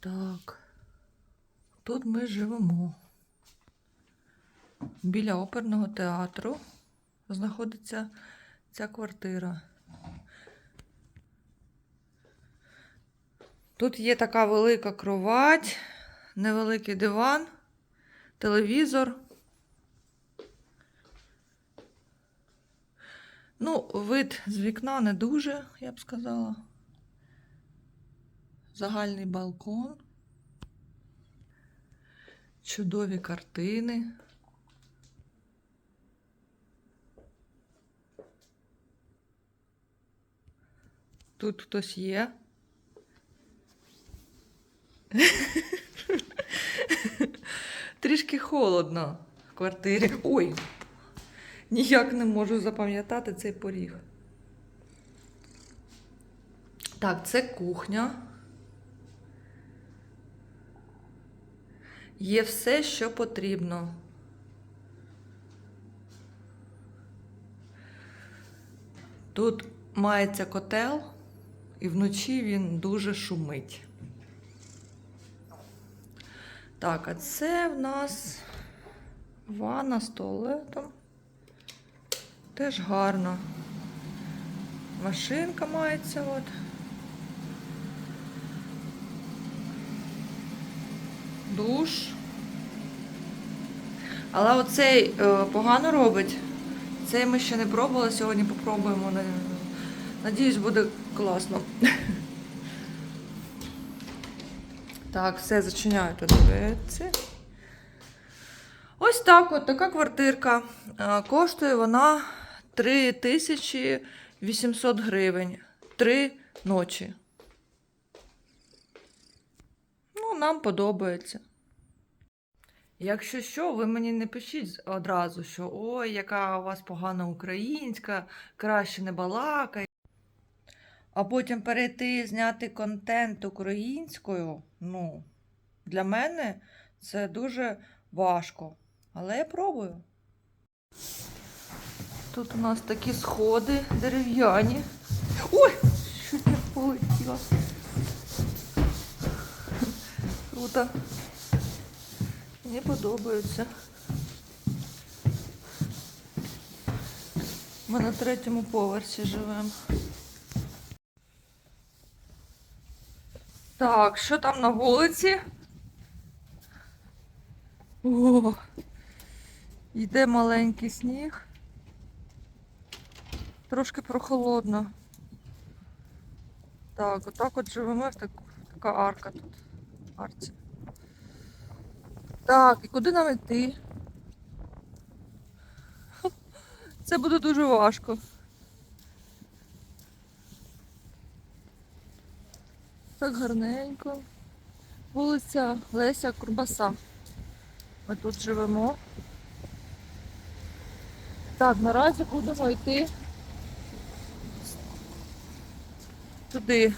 Так. Тут ми живемо. Біля оперного театру знаходиться ця квартира. Тут є така велика кровать, невеликий диван, телевізор. Ну, вид з вікна не дуже, я б сказала. Загальний балкон. Чудові картини. Тут хтось є. Трішки холодно в квартирі. Ой, ніяк не можу запам'ятати цей поріг. Так, це кухня. Є все, що потрібно. Тут мається котел, і вночі він дуже шумить. Так, а це в нас ванна з туалетом. Теж гарно. Машинка мається от. Душ. Але оцей е, погано робить. Цей ми ще не пробували, сьогодні попробуємо. Надіюсь, буде класно. Так, все, зачиняю тут дверці. Ось так от така квартирка. Е, Коштує вона 3800 гривень. Три ночі. Ну, нам подобається. Якщо що, ви мені не пишіть одразу, що ой, яка у вас погана українська, краще не балакай. А потім перейти зняти контент українською, ну, для мене це дуже важко. Але я пробую. Тут у нас такі сходи дерев'яні. Ой! Щось не полетіло. Круто. Мені подобаються. Ми на третьому поверсі живемо. Так, що там на вулиці? О, йде маленький сніг. Трошки прохолодно. Так, отак от живемо, так, така арка тут. В Так, і куди нам йти? Це буде дуже важко. Так гарненько. Вулиця Леся Курбаса. Ми тут живемо. Так, наразі будемо йти туди,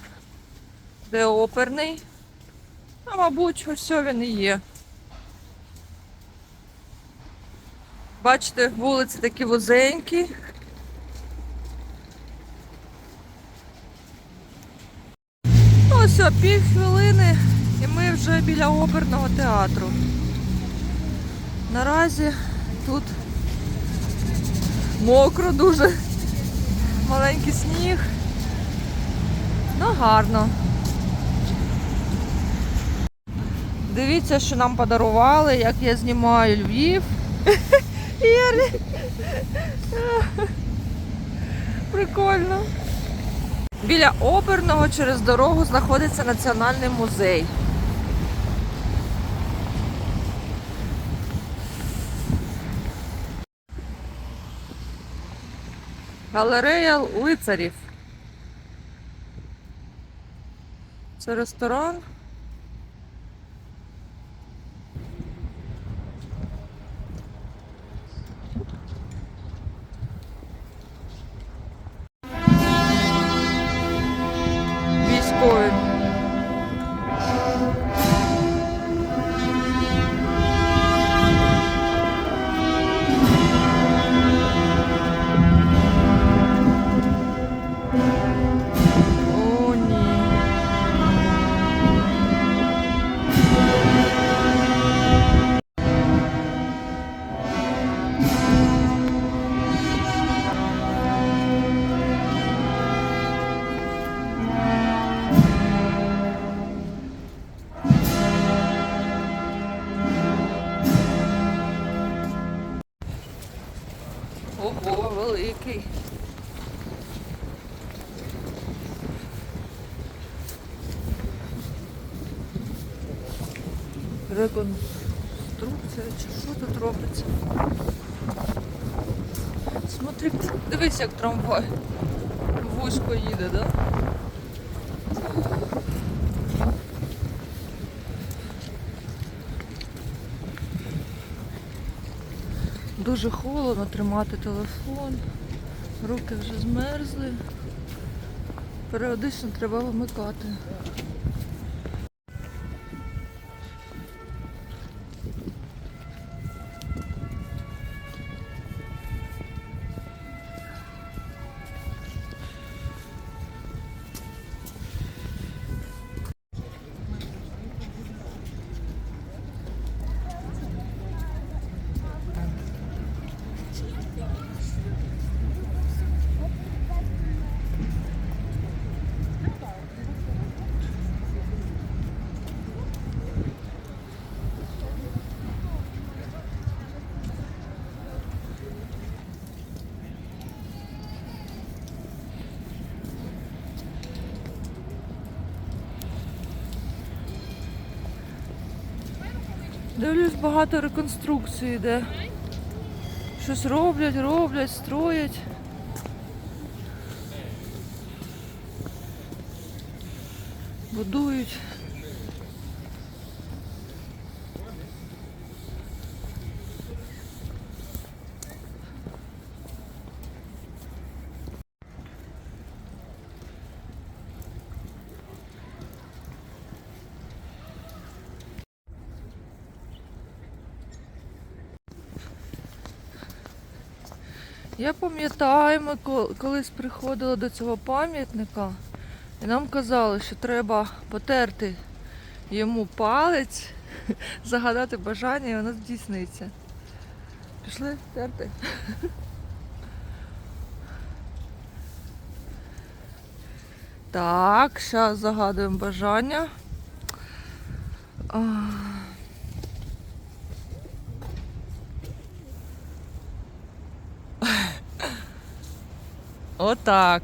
де оперний. А, мабуть, ось він і є. Бачите, вулиці такі вузенькі. Ну, ось, о, пів хвилини, і ми вже біля оперного театру. Наразі тут мокро дуже, маленький сніг. Ну, гарно. Дивіться, що нам подарували, як я знімаю Львів. Прикольно. Біля оперного через дорогу знаходиться національний музей. Галерея лицарів. Це ресторан. Реконструкція, чи що тут робиться? Смотри, дивись, як трамвай вузько їде, да? Дуже холодно тримати телефон. Руки вже змерзли. Періодично треба вимикати. Багато реконструкції йде. Щось роблять, роблять, строять. Будують. Я пам'ятаю, ми колись приходили до цього пам'ятника, і нам казали, що треба потерти йому палець, загадати бажання, і воно здійсниться. Пішли терти. Так, зараз загадуємо бажання. Отак.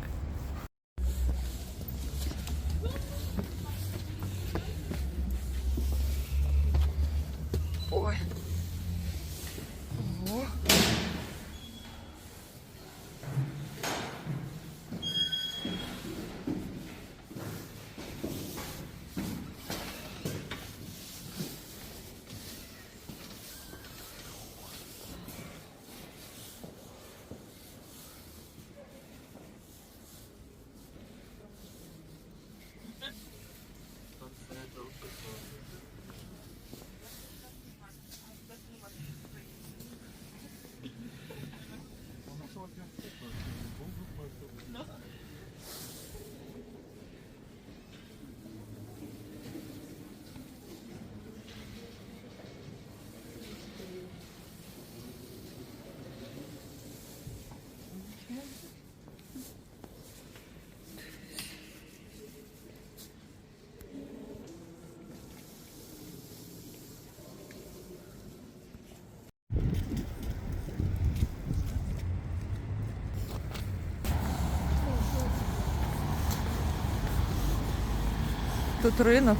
Тут ринок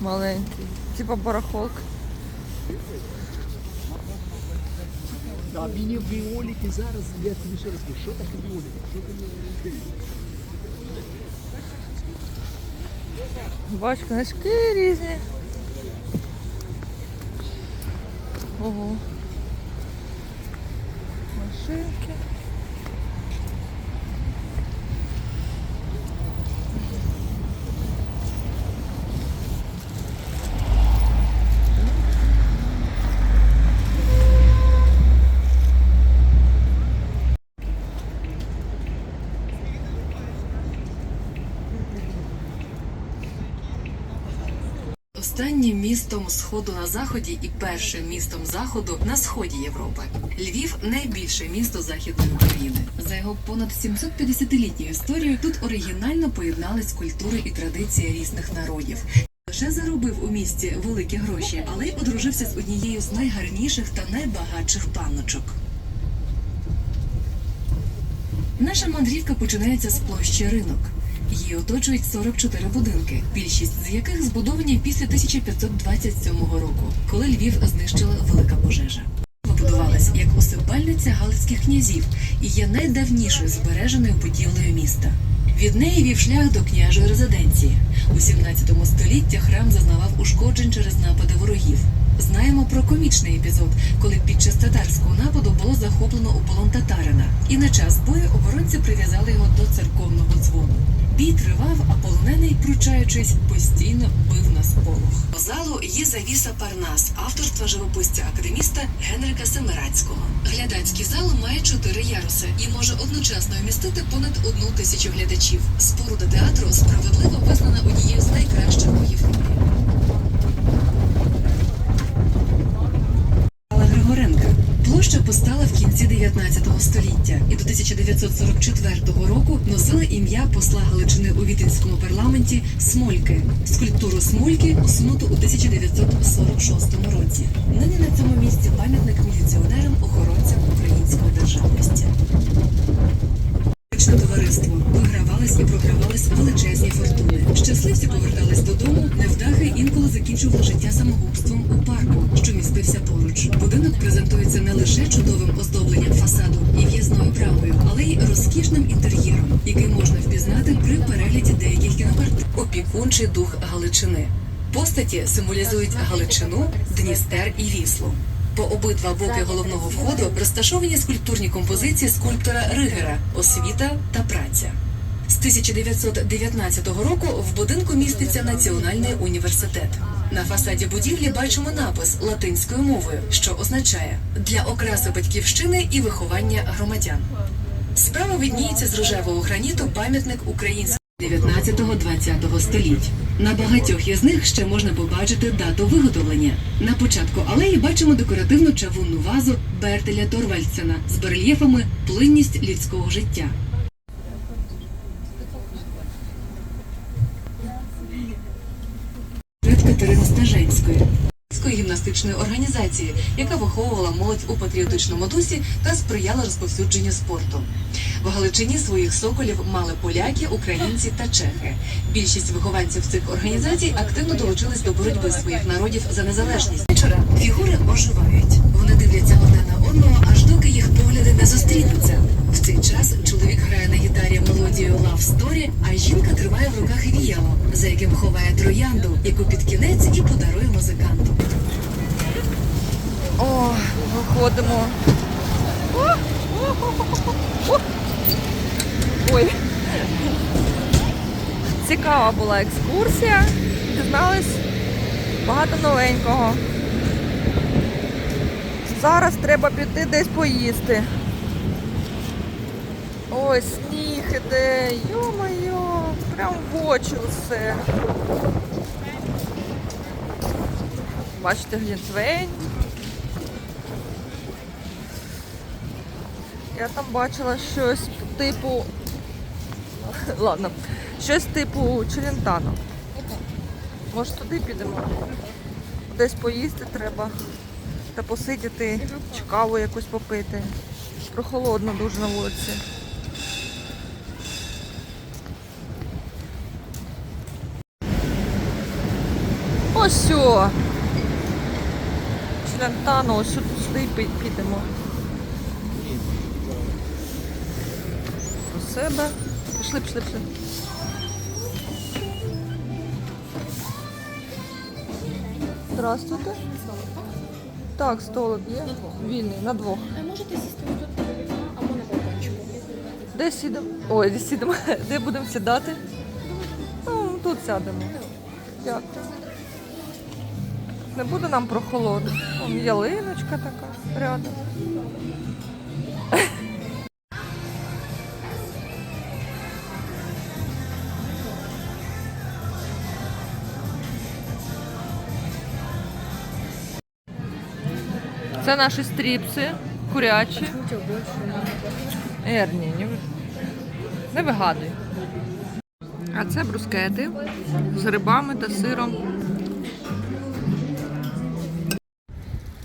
маленький, типа барахолка. А мені біоліки зараз, я тобі ще раз кажу, що таке біоліки? Що таке Бач, книжки різні. Ого. Машинки. Містом сходу на заході і першим містом заходу на сході Європи. Львів найбільше місто західної України. За його понад 750-літньою історією тут оригінально поєднались культури і традиції різних народів. Лише заробив у місті великі гроші, але й одружився з однією з найгарніших та найбагатших панночок. Наша мандрівка починається з площі ринок. Її оточують 44 будинки, більшість з яких збудовані після 1527 року, коли Львів знищила велика пожежа. Побудувалась як усипальниця галицьких князів і є найдавнішою збереженою будівлею міста. Від неї вів шлях до княжої резиденції. У 17 столітті храм зазнавав ушкоджень через напади ворогів. Знаємо про комічний епізод, коли під час татарського нападу було захоплено у полон татарина, і на час бою оборонці прив'язали його до церковного дзвону. Бій тривав, а полонений, пручаючись, постійно бив на сполох. По залу є завіса Парнас, авторства живописця академіста Генрика Семирацького. Глядацький зал має чотири яруси і може одночасно вмістити понад одну тисячу глядачів. Споруда театру справедливо визнана однією з найкращих у Європі. Площа постала в кінці 19 століття і до 1944 року носила ім'я посла Галичини у Вітинському парламенті Смольки. Скульптуру Смольки усунуто у 1946 році. Нині на цьому місці пам'ятник міліціонерам охоронцям української державності. Товариство вигравались і програвались величезні фортуни. Щасливці повертались додому. Невдахи інколи закінчували життя самогубством у парку, що містився поруч. Будинок презентується не лише чудовим оздобленням фасаду і в'їзною брамою, але й розкішним інтер'єром, який можна впізнати при перегляді деяких кінокартин. Опікунчий дух Галичини. Постаті символізують Галичину, Дністер і Віслу. По обидва боки головного входу розташовані скульптурні композиції скульптора Ригера Освіта та праця. З 1919 року в будинку міститься Національний університет. На фасаді будівлі бачимо напис латинською мовою, що означає для окраси батьківщини і виховання громадян. Справа видніється з рожевого граніту пам'ятник українського 19-20 століть. На багатьох із них ще можна побачити дату виготовлення. На початку алеї бачимо декоративну чавунну вазу Бертеля Торвальдсена з барельєфами плинність людського життя. Катерини Стаженської. Гімнастичної організації, яка виховувала молодь у патріотичному дусі та сприяла розповсюдженню спорту. В Галичині своїх соколів мали поляки, українці та чехи. Більшість вихованців цих організацій активно долучились до боротьби своїх народів за незалежність. Вечора фігури оживають. Вони дивляться одне на одного, аж доки їх погляди не зустрінуться. В цей час чоловік грає на гітарі мелодію Love Story, а жінка тримає в руках віяло, за яким ховає троянду, яку під кінець і подарує музиканту. О, виходимо. Ой. Цікава була екскурсія. Дізнались багато новенького. Зараз треба піти десь поїсти. Ой, сніг іде, йо-моє, прям в очі все. Бачите, глінтвейн. Я там бачила щось типу. Ладно, щось типу челентано. Може туди підемо? Десь поїсти треба. Та посидіти, чи каву якусь попити. Прохолодно дуже на вулиці. Ось. Челентано, ось сюди, підемо. Про себе. Пішли, пішли, пішли. Здравствуйте. Так, столик є. Вільний, на двох. Можете сісти тут або на балкончику. Де сідемо? Ой, де сідемо? Де будемо сідати? Ну, тут сядемо. Дякую. Не буде нам прохолодно. Вон ялиночка така рядом. Це наші стріпси, курячі. Ерні, не, не вигадуй. А це брускети з грибами та сиром.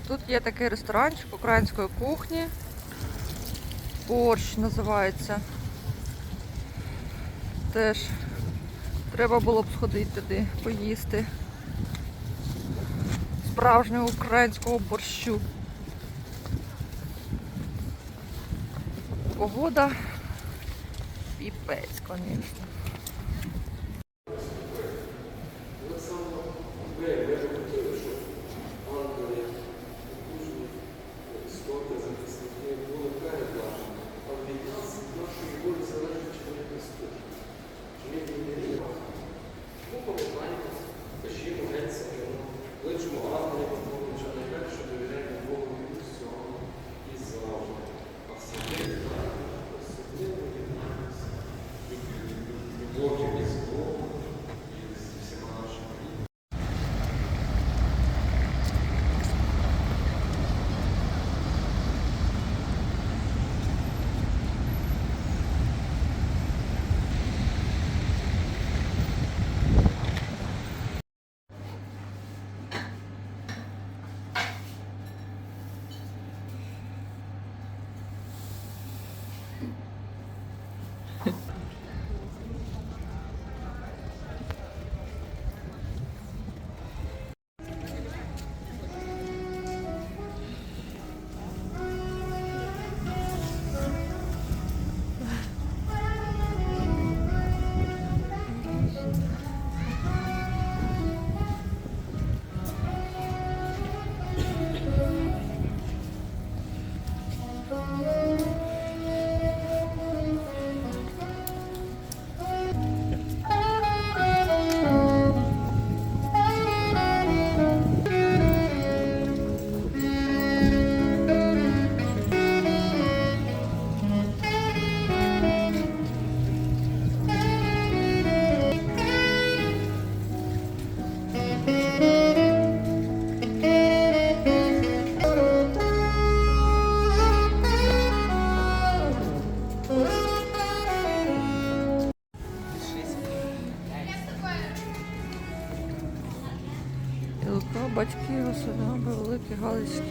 Тут є такий ресторанчик української кухні. Борщ називається. Теж Треба було б сходити туди, поїсти. Справжнього українського борщу. Погода піпець, звісно. Госодаби, Великі Галицькі.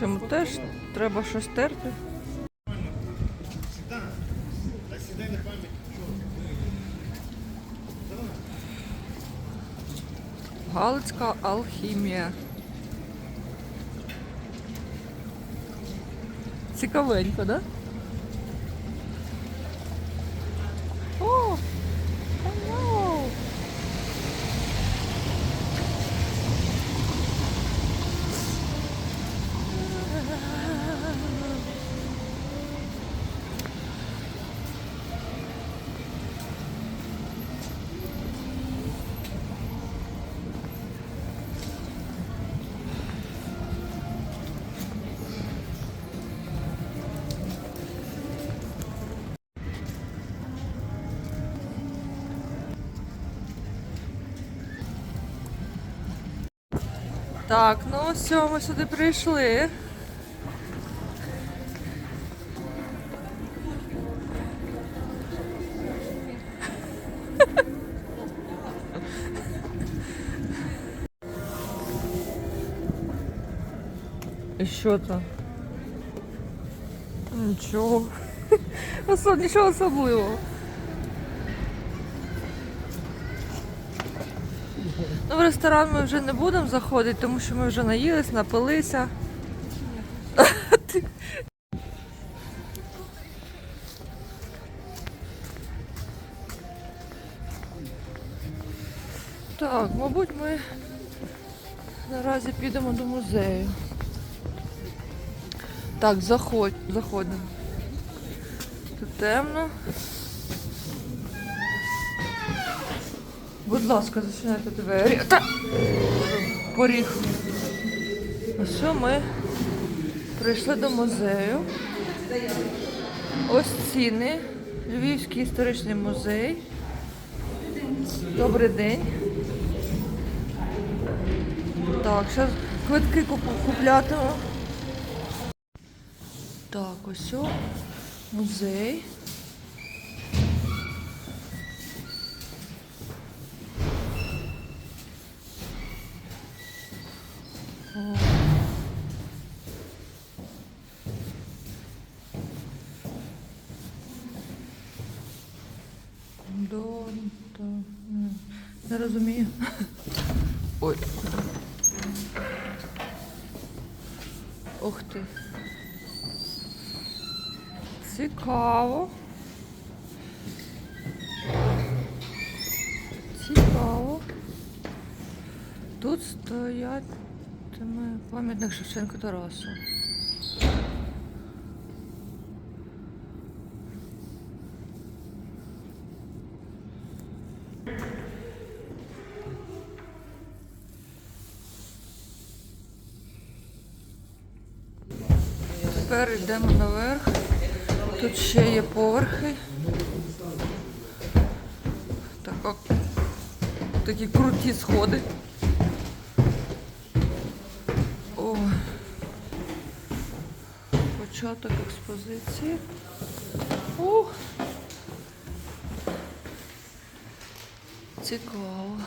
Чому теж треба щось терти? Галицька алхімія. Цікавенько, да? Так, ну все, ми сюди прийшли. І що там? Нічого. Нічого особливого. В ресторан ми вже не будемо заходити, тому що ми вже наїлись, напилися. Так, мабуть, ми наразі підемо до музею. Так, заходь, заходимо. Тут темно. Будь ласка, зачиняйте двері. Та... Поріг. Ось ми прийшли до музею. Ось ціни. Львівський історичний музей. Добрий день. Так, зараз квитки куп- куплятимемо. Так, ось музей. До... до... Не розумію. Ой. Ух ти. Цікаво. Тут стоятиме пам'ятник Шевченка Тарасу. Тепер йдемо наверх. Тут ще є поверхи. Так, такі круті сходи. О. Початок експозиції. Ух. Цікаво.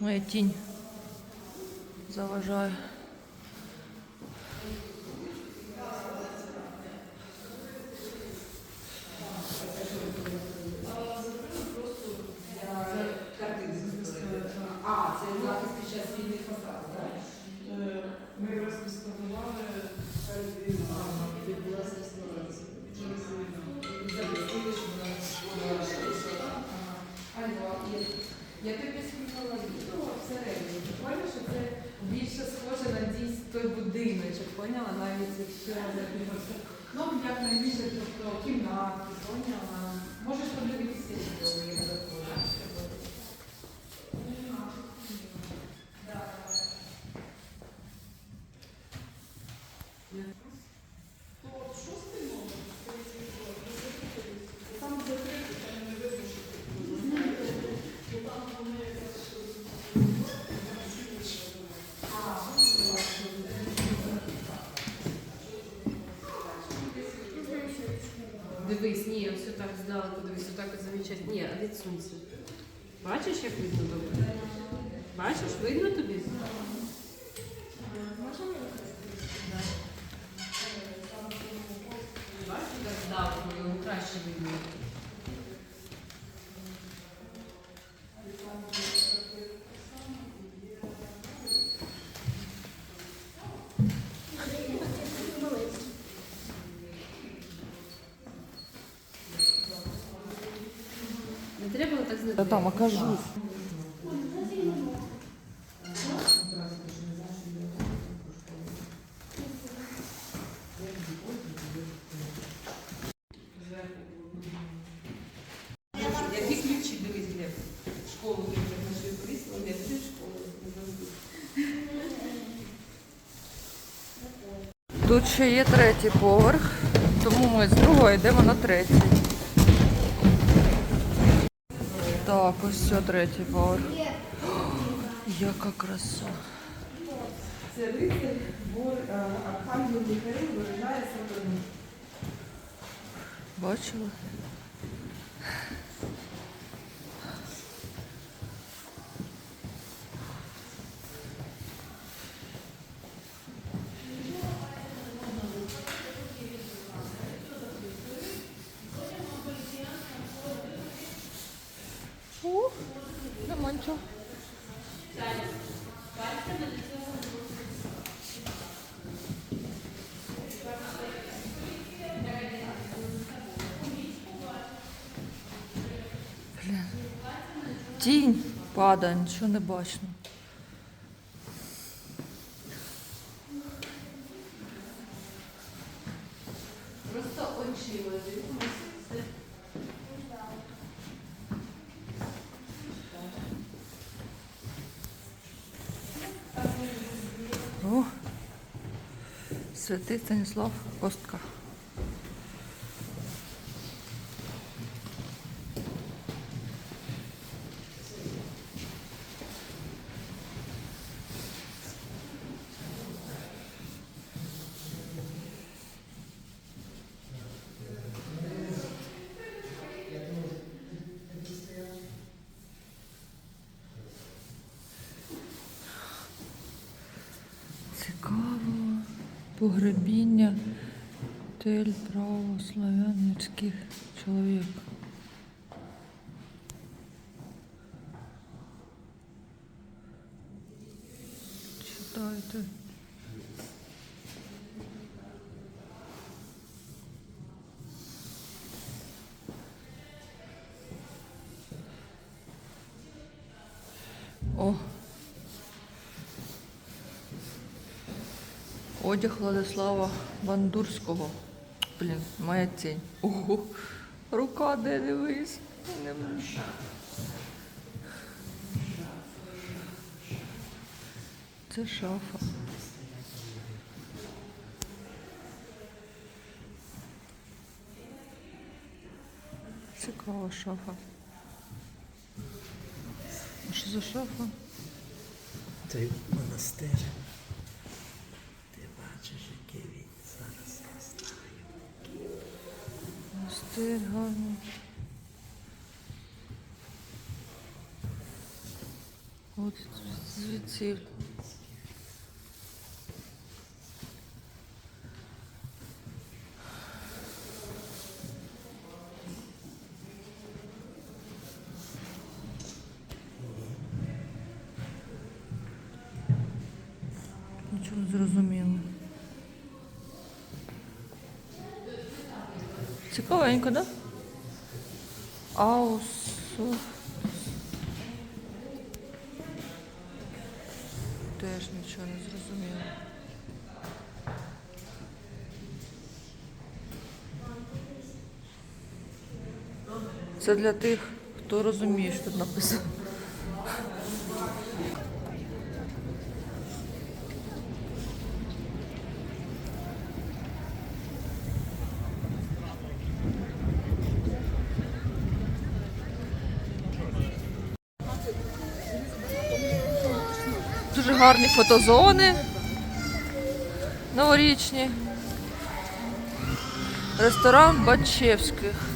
Моя тінь заважає. Поняла? Навіть якщо. Ну, як найбільше, тобто кімнатки, поняла? Можеш подивитися відео, як заходиш. Дивись, ні, все так здалеку, дивись, отак от замічати. Ні, а відсунься. Бачиш, як він добре? Бачиш, видно тобі? Бачиш, як здавно, його краще видно. Які ключі дивись? Школу ти нашої повісила, Глеб, ти школу не завжди. Тут ще є третій поверх, тому ми з другого йдемо на третій. Так, ось все третій поверх. Яка краса. Це рицар, бор, Архангел Михаїл виражає сатану. Бачили? Падає, нічого не бачно. Просто очима дивимося. О, святий Станіслав Костка. Погребіння Одяг Владислава Бандурського. Блін, моя тінь. Ого. Рука де дивись. Не. Це шафа. Цікава шафа. А що за шафа? Це монастир. Ти бачиш, який він зараз розстає. Монастир гарний. От звідси. Не зрозуміло. Цікавенько, да? Аус. Теж нічого не зрозуміло. Це для тих, хто розуміє, що тут написано. Дуже гарні фотозони новорічні. Ресторан Бачевських.